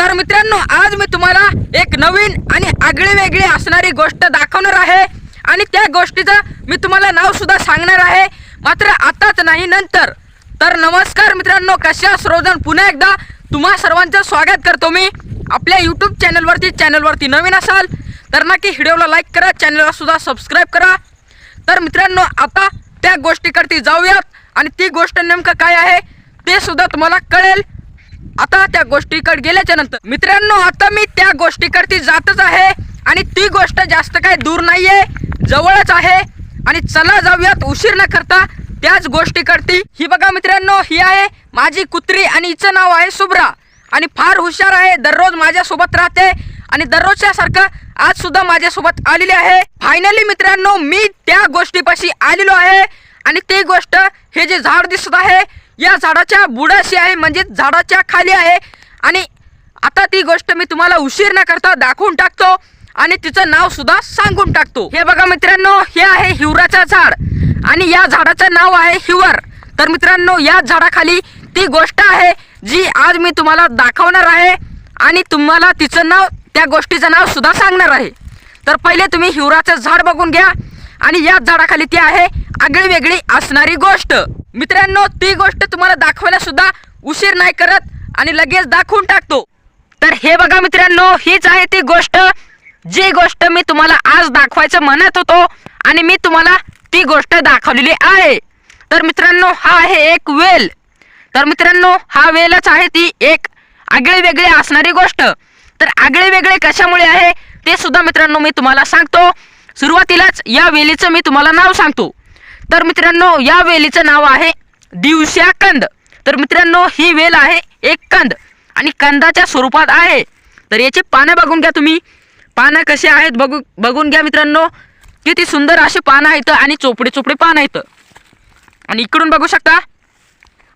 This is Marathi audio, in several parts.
तर मित्रांनो आज मी तुम्हाला एक नवीन आणि आगळी वेगळी असणारी गोष्ट दाखवणार आहे. आणि त्या गोष्टीचं मी तुम्हाला नाव सुद्धा सांगणार आहे. मात्र आताच नाही नंतर. तर नमस्कार मित्रांनो कशा सर्वजण? पुन्हा एकदा तुम्हा सर्वांचं स्वागत करतो मी. आपल्या यूट्यूब चॅनलवरती चॅनलवरती नवीन असाल तर नक्की व्हिडिओला लाईक करा चॅनलला सुद्धा सबस्क्राईब करा. तर मित्रांनो आता त्या गोष्टीकरती जाऊयात. आणि ती गोष्ट नेमकं काय आहे ते सुद्धा तुम्हाला कळेल. आता त्या गोष्टीकडे गेल्याच्यानंतर मित्रांनो आता मी त्या गोष्टीकडती जातच आहे आणि ती गोष्ट जास्त काय दूर नाहीये जवळच आहे आणि चला जाऊयात उशीर न करता त्याच गोष्टीकडती. ही बघा मित्रांनो ही आहे माझी कुत्री आणि हिचं नाव आहे सुब्रा. आणि फार हुशार आहे दररोज माझ्यासोबत राहते आणि दररोजच्या सारखं आज सुद्धा माझ्यासोबत आलेली आहे. फायनली मित्रांनो मी त्या गोष्टीपाशी आलेलो आहे आणि ती गोष्ट हे जे झाड दिसत आहे या झाडाच्या बुडाशी आहे म्हणजे झाडाच्या खाली आहे. आणि आता ती गोष्ट मी तुम्हाला उशीर न करता दाखवून टाकतो आणि तिचं नाव सुद्धा सांगून टाकतो. हे बघा मित्रांनो हे आहे हिवराचं झाड. आणि या झाडाचं नाव आहे हिवर. तर मित्रांनो या झाडाखाली ती गोष्ट आहे जी आज मी तुम्हाला दाखवणार आहे आणि तुम्हाला तिचं नाव त्या गोष्टीचं नाव सुद्धा सांगणार आहे. तर पहिले तुम्ही हिवराचं झाड बघून घ्या. आणि या झाडाखाली ती आहे आगळी वेगळी असणारी गोष्ट. मित्रांनो ती गोष्ट तुम्हाला दाखवायला सुद्धा उशीर नाही करत आणि लगेच दाखवून टाकतो. तर हे बघा मित्रांनो हीच आहे ती गोष्ट. जी गोष्ट मी तुम्हाला आज दाखवायचं म्हणत होतो आणि मी तुम्हाला ती गोष्ट दाखवलेली आहे. तर मित्रांनो हा आहे एक वेल. तर मित्रांनो हा वेलच आहे ती एक आगळी वेगळी असणारी गोष्ट. तर आगळे वेगळे कशामुळे आहे ते सुद्धा मित्रांनो मी तुम्हाला सांगतो. सुरुवातीलाच या वेलीचं मी तुम्हाला नाव सांगतो. तर मित्रांनो या वेलीचं नाव आहे दिवसा कंद. तर मित्रांनो ही वेल आहे एक कंद आणि कंदाच्या स्वरूपात आहे. तर याची पानं बघून घ्या तुम्ही. पानं कसे आहेत बघू बघून घ्या मित्रांनो. किती सुंदर असे पानं आहेत आणि चोपडे चोपडे पानं आहेत. आणि इकडून बघू शकता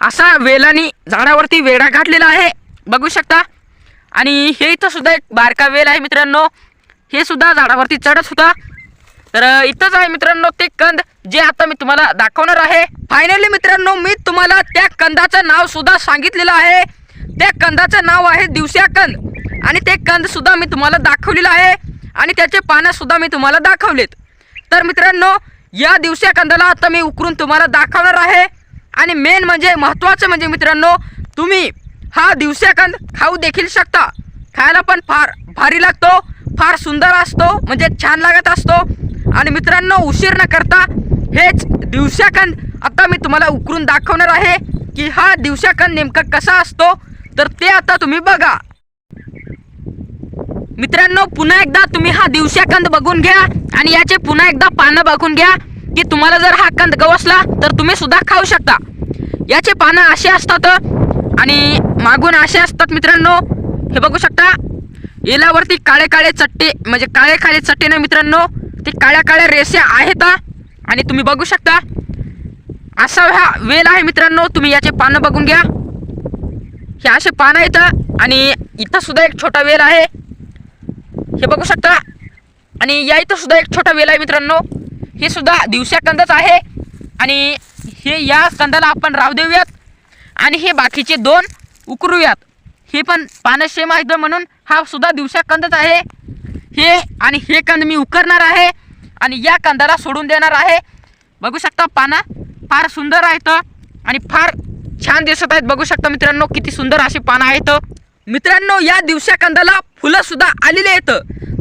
असा वेलानी झाडावरती वेढा घातलेला आहे. बघू शकता. आणि हे इथं सुद्धा एक बारका वेल आहे मित्रांनो. हे सुद्धा झाडावरती चढत होता. तर इथंच आहे मित्रांनो ते कंद जे आता मी तुम्हाला दाखवणार आहे. फायनली मित्रांनो मी तुम्हाला त्या कंदाचं नाव सुद्धा सांगितलेलं आहे. त्या कंदाचं नाव आहे दिवसा कंद. आणि ते कंद सुद्धा मी तुम्हाला दाखवलेलं आहे. आणि त्याचे पानं सुद्धा मी तुम्हाला दाखवलेत. तर मित्रांनो या दिवसा कंदाला आता मी उकरून तुम्हाला दाखवणार आहे. आणि मेन म्हणजे महत्त्वाचं म्हणजे मित्रांनो तुम्ही हा दिवसाकंद खाऊ देखील शकता. खायला पण फार भारी लागतो फार सुंदर असतो म्हणजे छान लागत असतो. आणि मित्रांनो उशीर न करता हेच दिवसाकंद आता मी तुम्हाला उकरून दाखवणार आहे की हा दिवसाकंद नेमका कसा असतो तर ते आता तुम्ही बघा. मित्रांनो पुन्हा एकदा तुम्ही हा दिवसाकंद बघून घ्या आणि याचे पुन्हा एकदा पानं बघून घ्या की तुम्हाला जर हा कंद गवसला तर तुम्ही सुद्धा खाऊ शकता. याचे पानं असे असतात आणि मागून असे असतात मित्रांनो हे बघू शकता. येल्यावरती काळे काळे चट्टे म्हणजे काळे काळे चट्टे ना मित्रांनो? ते काळ्या काळ्या रेषा आहेत आणि तुम्ही बघू शकता. असा हा वेल आहे मित्रांनो तुम्ही याचे पानं बघून घ्या. हे असे पानं आहेत आणि इथं सुद्धा एक छोटा वेल आहे. हे बघू शकता. आणि या इथं सुद्धा एक छोटा वेल आहे मित्रांनो. हे सुद्धा दिवसा कंदच आहे. आणि हे या कंदाला आपण राव देऊयात. आणि हे बाकीचे दोन उकरूयात. हे पण पानं सेम आहेत म्हणून हा सुद्धा दिवसा कंदच आहे. हे आणि हे कंद मी उकरणार आहे आणि या कंदाला सोडून देणार आहे. बघू शकता पानं फार सुंदर आहेत आणि फार छान दिसत आहेत. बघू शकता मित्रांनो किती सुंदर अशी पानं आहेत. मित्रांनो या दिवसा कंदाला फुलं सुद्धा आलेली आहेत.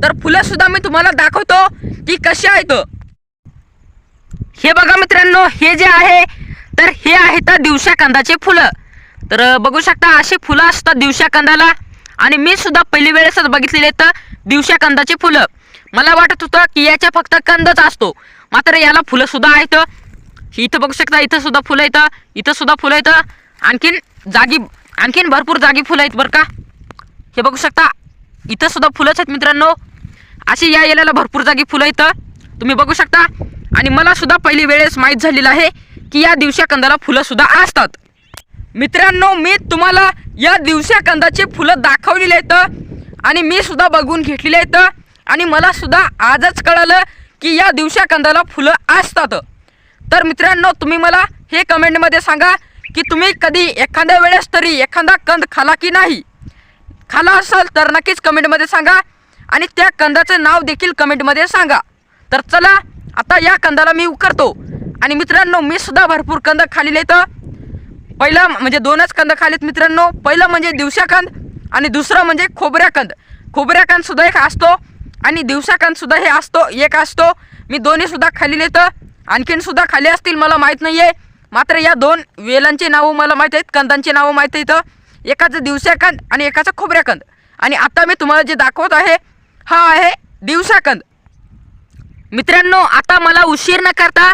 तर फुलं सुद्धा मी तुम्हाला दाखवतो की कशी आहेत. हे बघा मित्रांनो हे जे आहे तर हे आहेत दिवसा कंदाचे फुलं. तर बघू शकता अशी फुलं असतात दिवसा कंदाला. आणि मी सुद्धा पहिली वेळेसच बघितलेले आहेत. दिवशा कंदाची फुलं. मला वाटत होतं की याच्या फक्त कंदच असतो. मात्र याला फुलं सुद्धा आहेत. इथं बघू शकता इथं सुद्धा फुलं येतं इथं सुद्धा फुलं येतं आणखीन जागी आणखीन भरपूर जागी फुलं आहेत बरं का. हे बघू शकता इथं सुद्धा फुलंच आहेत मित्रांनो. अशी या येल्याला भरपूर जागी फुलं येतं तुम्ही बघू शकता. आणि मला सुद्धा पहिली वेळेस माहीत झालेलं आहे की या दिवशा कंदाला फुलं सुद्धा असतात. मित्रांनो मी तुम्हाला या दिवशा कंदाचे फुलं दाखवलेले आहेत. आणि मी सुद्धा बघून घेतलेले आहेत. आणि मला सुद्धा आजच कळलं की या दिवसा कंदाला फुलं असतात. तर मित्रांनो तुम्ही मला हे कमेंटमध्ये सांगा की तुम्ही कधी एखाद्या वेळेस तरी एखादा कंद खाला की नाही? खाला असाल तर नक्कीच कमेंटमध्ये सांगा आणि त्या कंदाचं नाव देखील कमेंटमध्ये सांगा. तर चला आता या कंदाला मी उकरतो. आणि मित्रांनो मी सुद्धा भरपूर कंद खाल्ले तर पहिलं म्हणजे दोनच कंद खालीत मित्रांनो. पहिलं म्हणजे दिवसाकंद आणि दुसरं म्हणजे खोबऱ्याकंद खोबऱ्याकंदसुद्धा एक असतो आणि दिवसाकंदसुद्धा हे असतो एक असतो. मी दोन्हीसुद्धा खाली नेतं आणखीनसुद्धा आणखीन सुद्धा खाली असतील मला माहीत नाही आहे मात्र या दोन वेलांची नावं मला माहीत आहेत कंदांची नावं माहीत आहेत. एकाचं दिवसाकंद आणि एकाचं खोबऱ्याकंद आणि आता मी तुम्हाला जे दाखवत आहे हा आहे दिवसाकंद मित्रांनो आता मला उशीर न करता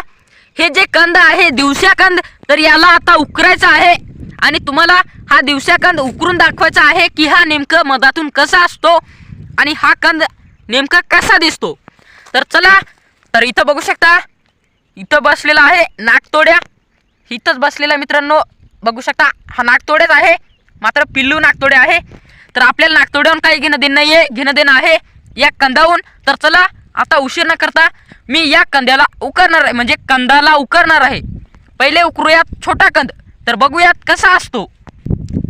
हे जे कंद आहे दिवसाकंद तर याला आता उकरायचं आहे. आणि तुम्हाला हा दिवसाकंद उकरून दाखवायचा आहे की हा नेमकं मधातून कसा असतो आणि हा कंद नेमका कसा दिसतो. तर चला तर इथं बघू शकता इथं बसलेला आहे नागतोड्या. इथंच बसलेला मित्रांनो बघू शकता हा नागतोड्याच आहे मात्र पिल्लू नागतोडे आहे. तर आपल्याला नागतोड्याहून काही घेणं देणं नाही आहे घेणं देणं आहे या कंदाहून तर चला आता उशीर न करता मी या कंद्याला उकरणार आहे म्हणजे कंदाला उकरणार आहे. पहिले उकरूयात छोटा कंद. तर बघूयात कसा असतो.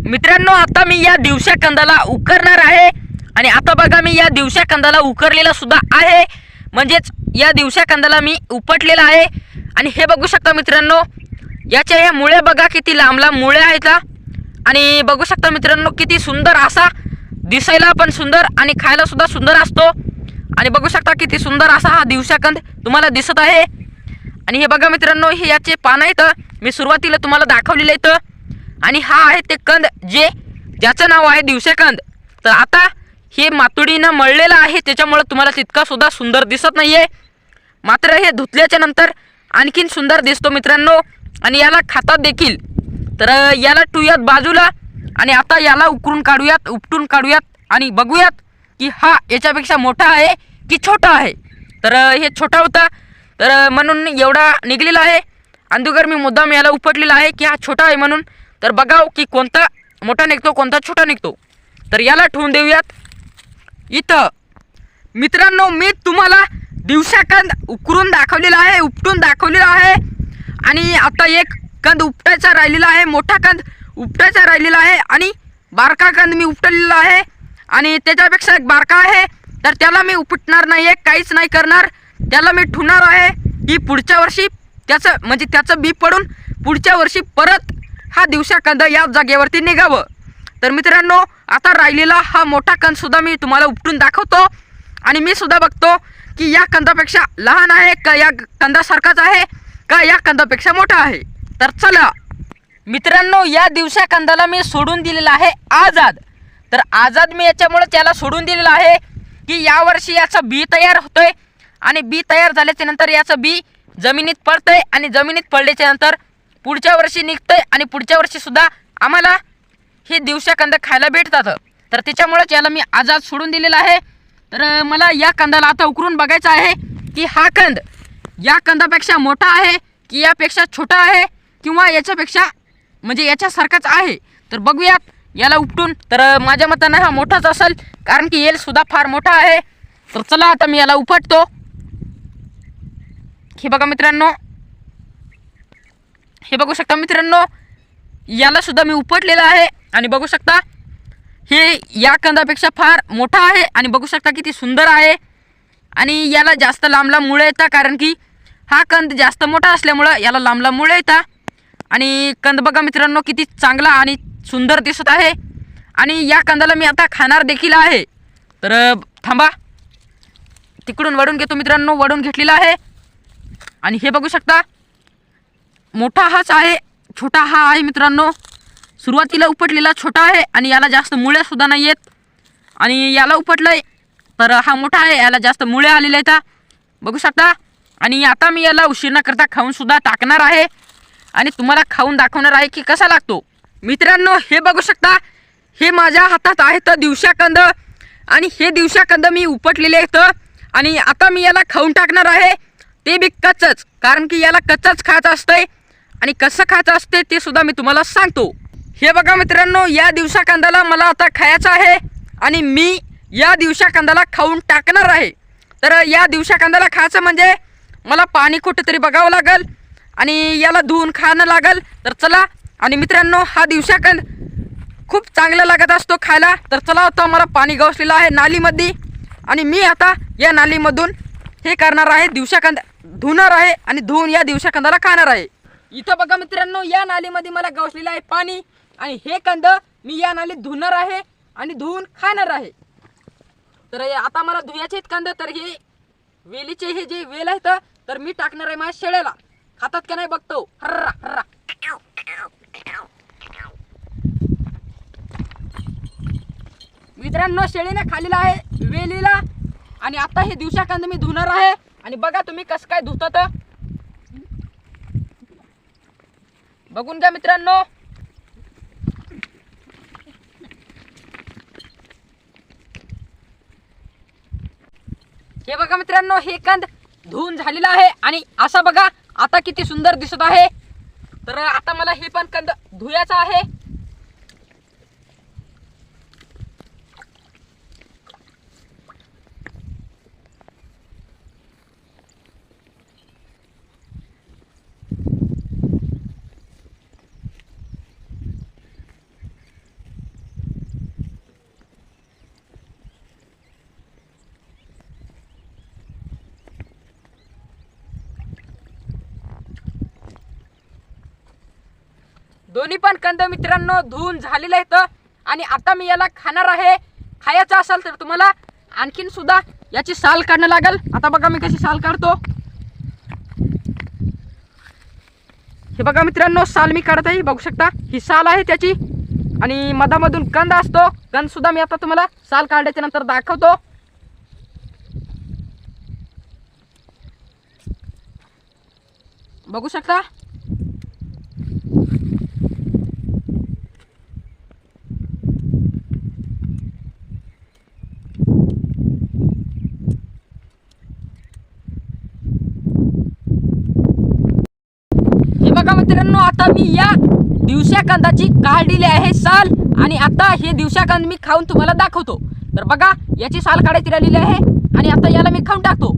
मित्रांनो आता मी या दिवसा कंदाला उकरणार आहे आणि आता बघा मी या दिवसा कंदाला उकरलेला सुद्धा आहे. म्हणजेच या दिवसा कंदाला मी उपटलेला आहे. आणि हे बघू शकता मित्रांनो याच्या ह्या मुळे बघा किती लांब लांब मुळे आहेत आणि बघू शकता मित्रांनो किती सुंदर असा दिसायला पण सुंदर आणि खायला सुद्धा सुंदर असतो. आणि बघू शकता किती सुंदर असा हा दिवसाकंद तुम्हाला दिसत आहे. आणि हे बघा मित्रांनो हे याचे पानं आहेत. मी सुरुवातीला तुम्हाला दाखवलेलं आहेत. आणि हा आहे ते कंद जे ज्याचं नाव आहे दिवसेकंद तर आता हे मातुडीनं मळलेलं आहे त्याच्यामुळं तुम्हाला तितकासुद्धा सुंदर दिसत नाहीये. मात्र हे धुतल्याच्या नंतर आणखीन सुंदर दिसतो मित्रांनो. आणि याला खातात देखील. तर याला ठेवूयात बाजूला. आणि आता याला उकरून काढूयात उपटून काढूयात. आणि बघूयात की हा याच्यापेक्षा मोठा आहे की छोटा आहे. तर हे छोटा होता. तर म्हणून एवढा निघलेला आहे. अंदुगर मी मुद्दाम याला उपटलेला आहे की हा छोटा आहे म्हणून. तर बघाव की कोणता मोठा निघतो कोणता छोटा निघतो. तर याला ठेवून देऊयात. इथं. मित्रांनो मी तुम्हाला दिवसाकंद उकरून दाखवलेला आहे उपटून दाखवलेला आहे. आणि आता एक कंद उपटायचा राहिलेला आहे मोठा कंद उपटायचा राहिलेला आहे आणि बारका कंद मी उपटलेला आहे. आणि त्याच्यापेक्षा एक बारका आहे. तर त्याला मी उपटणार नाही आहे काहीच नाही करणार. त्याला मी ठुणार आहे. की पुढच्या वर्षी त्याचं म्हणजे त्याचं बी पडून पुढच्या वर्षी परत हा दिवसा कंद या जागेवरती निघावं. तर मित्रांनो आता राहिलेला हा मोठा कंद सुद्धा मी तुम्हाला उपटून दाखवतो. आणि मी सुद्धा बघतो की या कंदापेक्षा लहान आहे का या कंदासारखाच आहे का या कंदापेक्षा मोठा आहे. तर चला मित्रांनो या दिवसा कंदाला मी सोडून दिलेला आहे आझाद. तर आझाद मी याच्यामुळे त्याला सोडून दिलेलं आहे की यावर्षी याचं बी तयार होतंय. आणि बी तयार झाल्याच्यानंतर याचं बी जमिनीत पडतंय आणि जमिनीत पडल्याच्या नंतर पुढच्या वर्षी निघतंय आणि पुढच्या वर्षीसुद्धा आम्हाला हे दिवसा कंद खायला भेटतात. तर त्याच्यामुळेच याला मी आजाद सोडून दिलेला आहे. तर मला या कंदाला आता उकरून बघायचं आहे की हा कंद या कंदापेक्षा मोठा आहे की यापेक्षा छोटा आहे किंवा याच्यापेक्षा म्हणजे याच्यासारखाच आहे. तर बघूयात याला उपटून. तर माझ्या मतानं हा मोठाच असेल कारण की येल सुद्धा फार मोठा आहे. तर चला आता मी याला उपटतो. हे बघा मित्रांनो. हे बघू शकता मित्रांनो याला सुद्धा मी उपटलेलं आहे. आणि बघू शकता हे या कंदापेक्षा फार मोठा आहे. आणि बघू शकता किती सुंदर आहे. आणि याला जास्त लांब लांब मुळे येतात कारण की हा कंद जास्त मोठा असल्यामुळं याला लांब लांब मुळे येतात आणि कंद बघा मित्रांनो किती चांगला आणि सुंदर दिसत आहे. आणि या कंदाला मी आता खाणार देखील आहे. तर थांबा. तिकडून वडून घेतो मित्रांनो वडून घेतलेला आहे. आणि हे बघू शकता मोठा हाच आहे छोटा हा आहे मित्रांनो. सुरुवातीला उपटलेला छोटा आहे आणि याला जास्त मुळ्यासुद्धा नाही आहेत आणि याला उपटलंय तर हा मोठा आहे याला जास्त मुळ्या आलेल्या आहेत बघू शकता आणि आता मी याला उशीर न करता खाऊनसुद्धा टाकणार आहे. आणि तुम्हाला खाऊन दाखवणार आहे की कसा लागतो. मित्रांनो हे बघू शकता हे माझ्या हातात आहेत दिवशाकंद आणि हे दिवशाकंद मी उपटलेले आहेत. आणि आता मी याला खाऊन टाकणार आहे. ते बी कच्चच. कारण की याला कच्चच खायचं असतंय आणि कसं खायचं असते ते सुद्धा मी तुम्हाला सांगतो. हे बघा मित्रांनो या दिवसा कांद्याला मला आता खायचं आहे आणि मी या दिवसा कांद्याला खाऊन टाकणार आहे. तर या दिवसा कांद्याला खायचं म्हणजे मला पाणी कुठेतरी बघावं लागल आणि याला धुवून खाणं लागल. तर चला आणि मित्रांनो हा दिवसा कंद खूप चांगला लागत असतो खायला. तर चला आता मला पाणी गवसलेलं आहे नालीमध्ये. आणि मी आता या नालीमधून हे करणार आहे दिवसाकांदा धुणार आहे आणि धुवून या दिवशी कंदाला खाणार आहे. इथं बघा मित्रांनो या नालीमध्ये मला गवसलेलं आहे पाणी. आणि हे कंद मी या नालीत धुणार आहे आणि धुवून खाणार आहे. तर आता मला धुयाचे आहेत कांदा तर हे वेलीचे हे जे वेल आहेत तर मी टाकणार आहे माझ्या शेळ्याला. खातात का नाही बघतो. हर्रा हर्रा. मित्रांनो शेळीने खाल्लेला आहे वेलीला. आणि आता हे दिवसा कांदा मी धुणार आहे. आणि बघा तुम्ही कसं काय धुतात बघून घ्या मित्रांनो. हे बघा मित्रांनो हे कंद धुवून झालेला आहे आणि असा बघा आता किती सुंदर दिसत आहे. तर आता मला हे पण कंद धुयाचा आहे. दोन्ही पण कंद मित्रांनो धुवून झालेलं आहेत. आणि आता मी याला खाणार आहे. खायचं असेल तर तुम्हाला आणखीन सुद्धा याची साल काढणं लागेल. आता बघा मी कशी साल काढतो. हे बघा मित्रांनो साल मी काढत आहे. बघू शकता ही साल आहे त्याची. आणि मधामधून कंद असतो. कंद सुद्धा मी आता तुम्हाला साल काढल्याच्या नंतर दाखवतो. बघू शकता हे बघा मित्रांनो आता मी या दिवसा कांदाची काढलेली आहे साल. आणि आता हे दिवसा कांद मी खाऊन तुम्हाला दाखवतो. तर बघा याची साल काढायची राहिलेली आहे. आणि आता याला मी खाऊन टाकतो.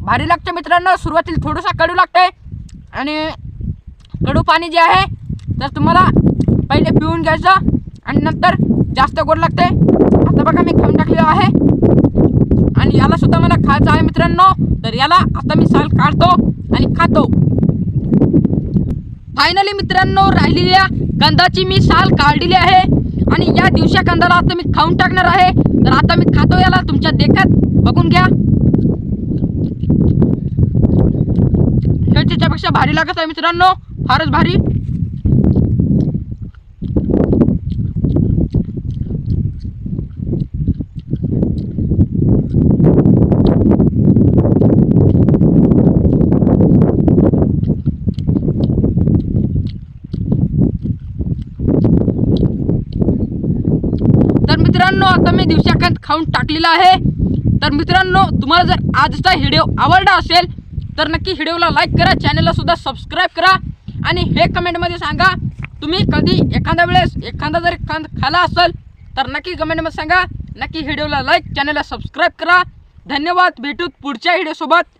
भारी लागतं मित्रांनो सुरुवातीला थोडंसं कडू लागतंय. आणि कडू पाणी जे आहे तर तुम्हाला पहिले पिऊन घ्यायचं. आणि नंतर जास्त गोड लागते आता बघा मी खाऊन टाकलेलं आहे. आणि याला सुद्धा मला खायचं आहे मित्रांनो. तर याला आता मी साल काढतो आणि खातो. फायनली मित्रांनो राहिलेल्या कंदाची मी साल काढलेली आहे. आणि या दिवशी कंदाला आता मी खाऊन टाकणार आहे. तर आता मी खातो याला तुमच्या देखत बघून घ्या. हे त्याच्यापेक्षा भारी लागत आहे मित्रांनो. फारच भारी तर मित्रांनो आता मी दिवसाकांत खाऊन टाकलेला आहे. तर मित्रांनो तुम्हाला जर आजचा व्हिडिओ आवडला असेल तर नक्की व्हिडिओला लाईक करा चॅनलला सुद्धा सबस्क्राईब करा. आणि हे कमेंटमध्ये सांगा तुम्ही कधी एखाद्या वेळेस एखादा जर खांद खाला असेल तर नक्की कमेंटमध्ये सांगा. नक्की व्हिडिओला लाईक चॅनलला सबस्क्राईब करा. धन्यवाद. भेटूत पुढच्या व्हिडिओसोबत.